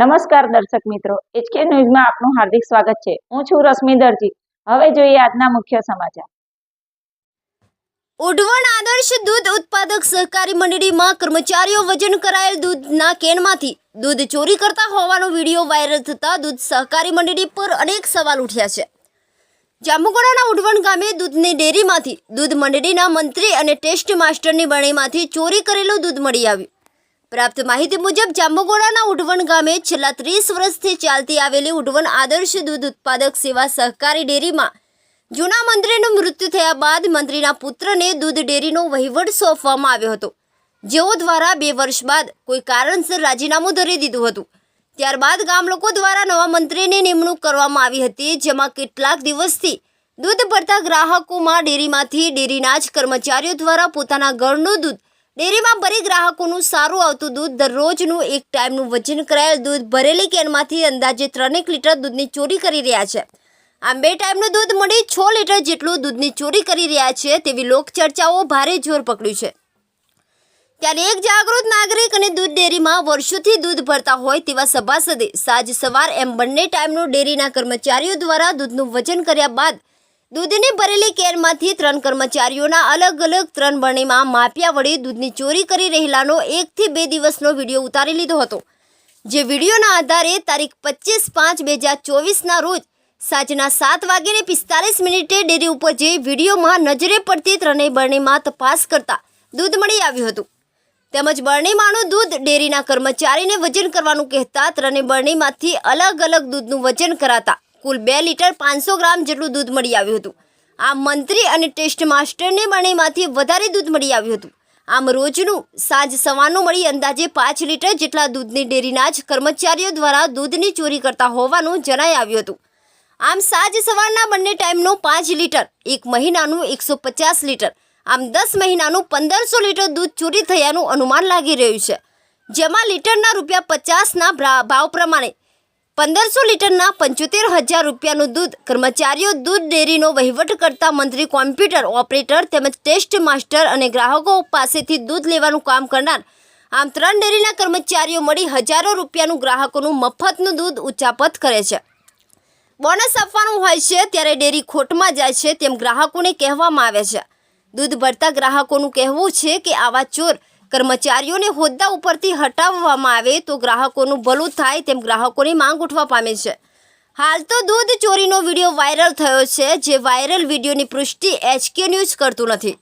નમસ્કાર દર્શક મિત્રો એચકે ન્યૂઝમાં આપનું હાર્દિક સ્વાગત છે. હું છું રશ્મિ દરજી. હવે જોઈએ આજના મુખ્ય સમાચાર. ઉઢવણ આદર્શ દૂધ ઉત્પાદક સહકારી મંડળીમાં કર્મચારીઓ વજન કરાયેલ દૂધના કેનમાંથી દૂધ ચોરી કરતા હોવાનો વીડિયો વાયરલ થતા દૂધ સહકારી મંડળી પર અનેક સવાલ ઉઠ્યા છે. જાંબુગોડાના ઉઢવણ ગામે દૂધની ડેરીમાંથી દૂધ મંડળીના મંત્રી અને ટેસ્ટ માસ્ટરની બણીમાંથી ચોરી કરેલું દૂધ મળી આવ્યું. પ્રાપ્ત માહિતી મુજબ જાંબુગોડાના ઉઢવણ ગામે છેલ્લા ત્રીસ વર્ષથી ચાલતી આવેલી ઉઢવણ આદર્શ દૂધ ઉત્પાદક સેવા સહકારી ડેરીમાં જૂના મંત્રીનું મૃત્યુ થયા બાદ મંત્રીના પુત્રને દૂધ ડેરીનો વહીવટ સોંપવામાં આવ્યો હતો. જેઓ દ્વારા બે વર્ષ બાદ કોઈ કારણસર રાજીનામું ધરી દીધું હતું. ત્યારબાદ ગામ લોકો દ્વારા નવા મંત્રીની નિમણૂક કરવામાં આવી હતી, જેમાં કેટલાક દિવસથી દૂધ ભરતા ગ્રાહકોમાં ડેરીમાંથી ડેરીના જ કર્મચારીઓ દ્વારા પોતાના ઘરનું દૂધ ડેરીમાં ભરી ગ્રાહકોનું સારું આવતું દૂધ દરરોજનું એક ટાઈમનું વજન કરાયેલ દૂધ ભરેલી કેનમાંથી અંદાજે ત્રણેક લીટર દૂધની ચોરી કરી રહ્યા છે. આમ બે ટાઈમનું દૂધ મળી છ લીટર જેટલું દૂધની ચોરી કરી રહ્યા છે તેવી લોકચર્ચાઓ ભારે જોર પકડ્યું છે. ત્યારે એક જાગૃત નાગરિક અને દૂધ ડેરીમાં વર્ષોથી દૂધ ભરતા હોય તેવા સભાસદે સાંજ સવાર એમ બંને ટાઈમનું ડેરીના કર્મચારીઓ દ્વારા દૂધનું વજન કર્યા બાદ દૂધની ભરેલી કેરમાંથી ત્રણ કર્મચારીઓના અલગ અલગ ત્રણ બરણીમાં માપ્યા વડે દૂધની ચોરી કરી રહેલાનો એકથી બે દિવસનો વીડિયો ઉતારી લીધો હતો. જે વિડીયોના આધારે તારીખ પચીસ પાંચ બે હજાર ચોવીસના રોજ સાંજના સાત વાગ્યાને પિસ્તાલીસ મિનિટે ડેરી ઉપર જઈ વિડીયોમાં નજરે પડતી ત્રણેય બરણીમાં તપાસ કરતા દૂધ મળી આવ્યું હતું. તેમજ બરણીમાંનું દૂધ ડેરીના કર્મચારીને વજન કરવાનું કહેતા ત્રણેય બરણીમાંથી અલગ અલગ દૂધનું વજન કરાતા કુલ બે લીટર પાંચસો ગ્રામ જેટલું દૂધ મળી આવ્યું હતું. આમ મંત્રી અને ટેસ્ટ માસ્ટરને બનેમાંથી વધારે દૂધ મળી આવ્યું હતું. આમ રોજનું સાંજ સવારનું મળી અંદાજે પાંચ લીટર જેટલા દૂધની ડેરીના જ કર્મચારીઓ દ્વારા દૂધની ચોરી કરતા હોવાનું જણાઈ આવ્યું હતું. આમ સાંજ સવારના બંને ટાઈમનું પાંચ લીટર, એક મહિનાનું એકસો પચાસ લીટર, આમ દસ મહિનાનું પંદરસો લીટર દૂધ ચોરી થયાનું અનુમાન લાગી રહ્યું છે. જેમાં લીટરના રૂપિયા પચાસના ભાવ પ્રમાણે પંદરસો લીટરના પંચોતેર હજાર રૂપિયાનું દૂધ કર્મચારીઓ દૂધ ડેરીનો વહીવટ કરતા મંત્રી, કોમ્પ્યુટર ઓપરેટર તેમજ ટેસ્ટ માસ્ટર અને ગ્રાહકો પાસેથી દૂધ લેવાનું કામ કરનાર આમ ત્રણ ડેરીના કર્મચારીઓ મળી હજારો રૂપિયાનું ગ્રાહકોનું મફતનું દૂધ ઉચાપત કરે છે. બોનસ આપવાનું હોય છે ત્યારે ડેરી ખોટમાં જાય છે તેમ ગ્રાહકોને કહેવામાં આવે છે. દૂધ ભરતા ગ્રાહકોનું કહેવું છે કે આવા ચોર કર્મચારીઓને હોદ્દા ઉપરથી હટાવવામાં આવે તો ગ્રાહકોનું ભલું થાય તેમ ગ્રાહકોની માંગ ઉઠવા પામે છે. હાલ તો દૂધ ચોરીનો વીડિયો વાયરલ થયો છે, જે વાયરલ વિડીયોની પુષ્ટિ એચકે ન્યૂઝ કરતું નથી.